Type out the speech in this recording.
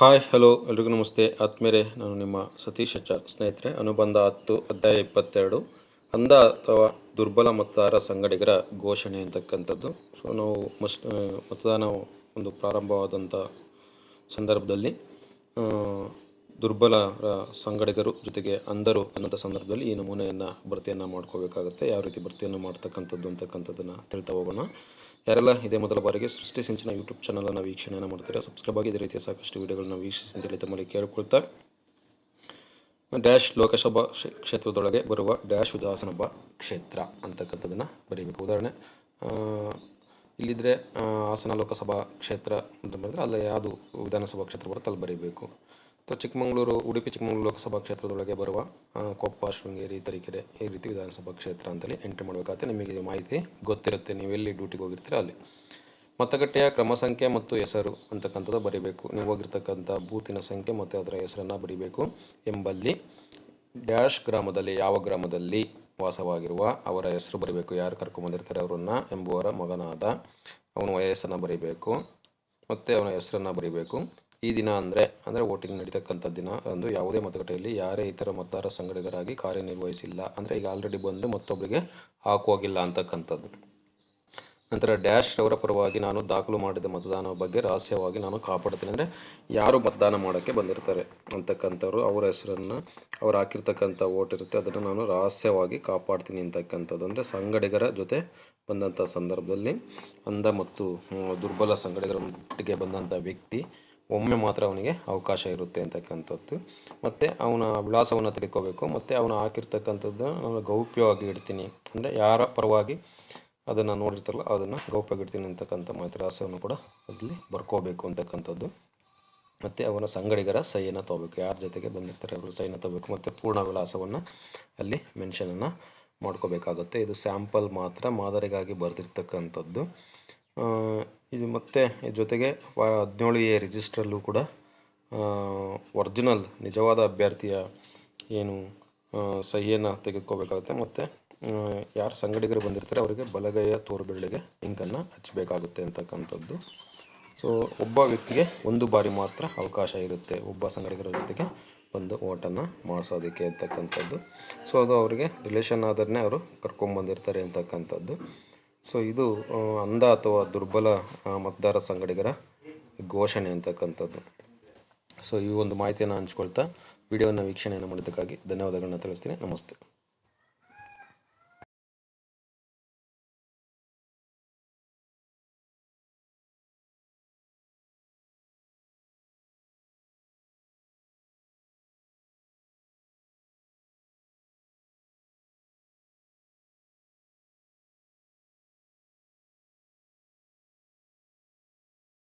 Hi hello ಎಲ್ರಿಗೂ ನಮಸ್ತೆ. ಆತ್ಮೇರೆ ನಾನು ನಿಮ್ಮ ಸತೀಶ್ ಅಚಾರ್ ಸ್ನೇಹಿತರೆ, ಅನುಬಂಧ ಹತ್ತು, ಅಧ್ಯಾಯ ಇಪ್ಪತ್ತೆರಡು, ಅಂಧ ಅಥವಾ ದುರ್ಬಲ ಮತದಾರ ಸಂಗಡಿಗರ ಘೋಷಣೆ ಅಂತಕ್ಕಂಥದ್ದು. ಸೊ ನಾವು ಮಸ್ಟ್ ಮತದಾನ ಒಂದು ಪ್ರಾರಂಭವಾದಂಥ ಸಂದರ್ಭದಲ್ಲಿ ದುರ್ಬಲರ ಸಂಗಡಿಗರು ಜೊತೆಗೆ ಅಂಧರು ಅನ್ನೋಂಥ ಸಂದರ್ಭದಲ್ಲಿ ಈ ನಮೂನೆಯನ್ನು, ಭರ್ತಿಯನ್ನು ಮಾಡ್ಕೋಬೇಕಾಗುತ್ತೆ. ಯಾವ ರೀತಿ ಭರ್ತಿಯನ್ನು ಮಾಡ್ತಕ್ಕಂಥದ್ದು ಅಂತಕ್ಕಂಥದ್ದನ್ನು ತಿಳ್ತಾ ಹೋಗೋಣ. ಯಾರೆಲ್ಲ ಇದೇ ಮೊದಲ ಬಾರಿಗೆ ಸೃಷ್ಟಿ ಸಿಂಚನ ಯೂಟ್ಯೂಬ್ ಚಾನಲನ್ನು ವೀಕ್ಷಣೆಯನ್ನು ಮಾಡ್ತೀರಾ ಸಬ್ಸ್ಕ್ರೈಬ್ ಆಗಿ ಇದೇ ರೀತಿಯ ಸಾಕಷ್ಟು ವೀಡಿಯೋಗಳನ್ನ ವೀಕ್ಷಿಸಿ ತಮ್ಮಲ್ಲಿ ಕೇಳಿಕೊಳ್ತಾ. ಡ್ಯಾಶ್ ಲೋಕಸಭಾ ಕ್ಷೇತ್ರದೊಳಗೆ ಬರುವ ಡ್ಯಾಶ್ ವಿಧಾನಸಭಾ ಕ್ಷೇತ್ರ ಅಂತಕ್ಕಂಥದ್ದನ್ನು ಬರೀಬೇಕು. ಉದಾಹರಣೆ ಇಲ್ಲಿದ್ದರೆ ಹಾಸನ ಲೋಕಸಭಾ ಕ್ಷೇತ್ರ ಅಂತ ಬಂದರೆ ಅಲ್ಲಿ ಯಾವುದು ವಿಧಾನಸಭಾ ಕ್ಷೇತ್ರ ಬರುತ್ತೆ ಅಲ್ಲಿ ಬರೀಬೇಕು. ಚಿಕ್ಕಮಗಳೂರು, ಉಡುಪಿ, ಚಿಕ್ಕಮಗಳೂರು ಲೋಕಸಭಾ ಕ್ಷೇತ್ರದೊಳಗೆ ಬರುವ ಕೊಪ್ಪ, ಶೃಂಗೇರಿ, ತರೀಕೆರೆ, ಈ ರೀತಿ ವಿಧಾನಸಭಾ ಕ್ಷೇತ್ರ ಅಂತಲೇ ಎಂಟ್ರಿ ಮಾಡಬೇಕಾದ್ರೆ ನಿಮಗೆ ಮಾಹಿತಿ ಗೊತ್ತಿರುತ್ತೆ. ನೀವು ಎಲ್ಲಿ ಡ್ಯೂಟಿಗೆ ಹೋಗಿರ್ತೀರ ಅಲ್ಲಿ. ಮತಗಟ್ಟೆಯ ಕ್ರಮ ಸಂಖ್ಯೆ ಮತ್ತು ಹೆಸರು ಅಂತಕ್ಕಂಥದ್ದು ಬರೀಬೇಕು. ನೀವು ಹೋಗಿರ್ತಕ್ಕಂಥ ಬೂತಿನ ಸಂಖ್ಯೆ ಮತ್ತು ಅದರ ಹೆಸರನ್ನು ಬರೀಬೇಕು ಎಂಬಲ್ಲಿ ಡ್ಯಾಶ್ ಗ್ರಾಮದಲ್ಲಿ, ಯಾವ ಗ್ರಾಮದಲ್ಲಿ ವಾಸವಾಗಿರುವ ಅವರ ಹೆಸರು ಬರೀಬೇಕು. ಯಾರು ಕರ್ಕೊಂಬಂದಿರ್ತಾರೆ ಅವರನ್ನು ಎಂಬುವರ ಮಗನಾದ ಅವನ ವಯಸ್ಸನ್ನು ಬರೀಬೇಕು. ಮತ್ತು ಅವನ ಹೆಸರನ್ನು ಬರೀಬೇಕು. ಈ ದಿನ ಅಂದರೆ ಅಂದರೆ ವೋಟಿಂಗ್ ನಡೀತಕ್ಕಂಥ ದಿನ. ಅಂದು ಯಾವುದೇ ಮತಗಟ್ಟೆಯಲ್ಲಿ ಯಾರೇ ಇತರ ಮತದಾರ ಸಂಘಟಕರಾಗಿ ಕಾರ್ಯನಿರ್ವಹಿಸಿಲ್ಲ. ಅಂದರೆ ಈಗ ಆಲ್ರೆಡಿ ಬಂದು ಮತ್ತೊಬ್ಬರಿಗೆ ಹಾಕುವಾಗಿಲ್ಲ ಅಂತಕ್ಕಂಥದ್ದು. ನಂತರ ಡ್ಯಾಶ್ ಅವರ ಪರವಾಗಿ ನಾನು ದಾಖಲು ಮಾಡಿದ ಮತದಾನ ಬಗ್ಗೆ ರಹಸ್ಯವಾಗಿ ನಾನು ಕಾಪಾಡ್ತೀನಿ. ಅಂದರೆ ಯಾರು ಮತದಾನ ಮಾಡೋಕ್ಕೆ ಬಂದಿರ್ತಾರೆ ಅಂತಕ್ಕಂಥವ್ರು, ಅವರ ಹೆಸರನ್ನು ಅವ್ರು ಹಾಕಿರ್ತಕ್ಕಂಥ ಓಟ್ ಇರುತ್ತೆ. ಅದನ್ನು ನಾನು ರಹಸ್ಯವಾಗಿ ಕಾಪಾಡ್ತೀನಿ ಅಂತಕ್ಕಂಥದ್ದು. ಅಂದರೆ ಸಂಗಡಿಗರ ಜೊತೆ ಬಂದಂಥ ಸಂದರ್ಭದಲ್ಲಿ ಅಂಧ ಮತ್ತು ದುರ್ಬಲ ಸಂಗಡಿಗರ ಮಟ್ಟಿಗೆ ಬಂದಂಥ ವ್ಯಕ್ತಿ ಒಮ್ಮೆ ಮಾತ್ರ ಅವನಿಗೆ ಅವಕಾಶ ಇರುತ್ತೆ ಅಂತಕ್ಕಂಥದ್ದು. ಮತ್ತು ಅವನ ವಿಳಾಸವನ್ನು ತಿಳ್ಕೋಬೇಕು ಮತ್ತು ಅವನು ಹಾಕಿರ್ತಕ್ಕಂಥದ್ದು ನಾನು ಗೌಪ್ಯವಾಗಿ ಇಡ್ತೀನಿ. ಅಂದರೆ ಯಾರ ಪರವಾಗಿ ಅದನ್ನು ನೋಡಿರ್ತಾರಲ್ಲ, ಅದನ್ನು ಗೌಪ್ಯವಾಗಿ ಇಡ್ತೀನಿ ಅಂತಕ್ಕಂಥ ಮಾಹಿತಿ ರಹಸ್ಯವನ್ನು ಕೂಡ ಅಲ್ಲಿ ಬರ್ಕೋಬೇಕು ಅಂತಕ್ಕಂಥದ್ದು. ಮತ್ತು ಅವನ ಸಂಗಡಿಗರ ಸಹಿಯನ್ನು ತಗೋಬೇಕು. ಯಾರ ಜೊತೆಗೆ ಬಂದಿರ್ತಾರೆ ಅವರು ಸೈನ ತಗೋಬೇಕು. ಮತ್ತು ಪೂರ್ಣ ವಿಳಾಸವನ್ನು ಅಲ್ಲಿ ಮೆನ್ಷನನ್ನು ಮಾಡ್ಕೋಬೇಕಾಗುತ್ತೆ. ಇದು ಸ್ಯಾಂಪಲ್ ಮಾತ್ರ ಮಾದರಿಗಾಗಿ ಬರೆದಿರ್ತಕ್ಕಂಥದ್ದು. ಇದು ಮತ್ತೆ ಜೊತೆಗೆ ಹದಿನೇಳು ಎ ರಿಜಿಸ್ಟ್ರಲ್ಲೂ ಕೂಡ ಒರ್ಜಿನಲ್ ನಿಜವಾದ ಅಭ್ಯರ್ಥಿಯ ಏನು ಸಹಿಯನ್ನು ತೆಗೆದುಕೋಬೇಕಾಗುತ್ತೆ. ಮತ್ತು ಯಾರು ಸಂಗಡಿಗರು ಬಂದಿರ್ತಾರೆ ಅವರಿಗೆ ಬಲಗೈಯ ತೋರುಬೆರಳಿಗೆ ಇಂಕನ್ನು ಹಚ್ಚಬೇಕಾಗುತ್ತೆ ಅಂತಕ್ಕಂಥದ್ದು. ಸೊ ಒಬ್ಬ ವ್ಯಕ್ತಿಗೆ ಒಂದು ಬಾರಿ ಮಾತ್ರ ಅವಕಾಶ ಇರುತ್ತೆ ಒಬ್ಬ ಸಂಗಡಿಗರ ಜೊತೆಗೆ ಒಂದು ಓಟನ್ನು ಮಾಡಿಸೋದಕ್ಕೆ ಅಂತಕ್ಕಂಥದ್ದು. ಸೊ ಅದು ಅವರಿಗೆ ರಿಲೇಷನ್ ಆದರೇ ಅವರು ಕರ್ಕೊಂಬಂದಿರ್ತಾರೆ ಅಂತಕ್ಕಂಥದ್ದು. ಸೊ ಇದು ಅಂಧ ಅಥವಾ ದುರ್ಬಲ ಮತದಾರ ಸಂಗಡಿಗರ ಘೋಷಣೆ ಅಂತಕ್ಕಂಥದ್ದು. ಸೊ ಈ ಒಂದು ಮಾಹಿತಿಯನ್ನು ಹಂಚ್ಕೊಳ್ತಾ ವಿಡಿಯೋವನ್ನು ವೀಕ್ಷಣೆಯನ್ನು ಮಾಡಿದ್ದಕ್ಕಾಗಿ ಧನ್ಯವಾದಗಳನ್ನ ತಿಳಿಸ್ತೀನಿ. ನಮಸ್ತೆ.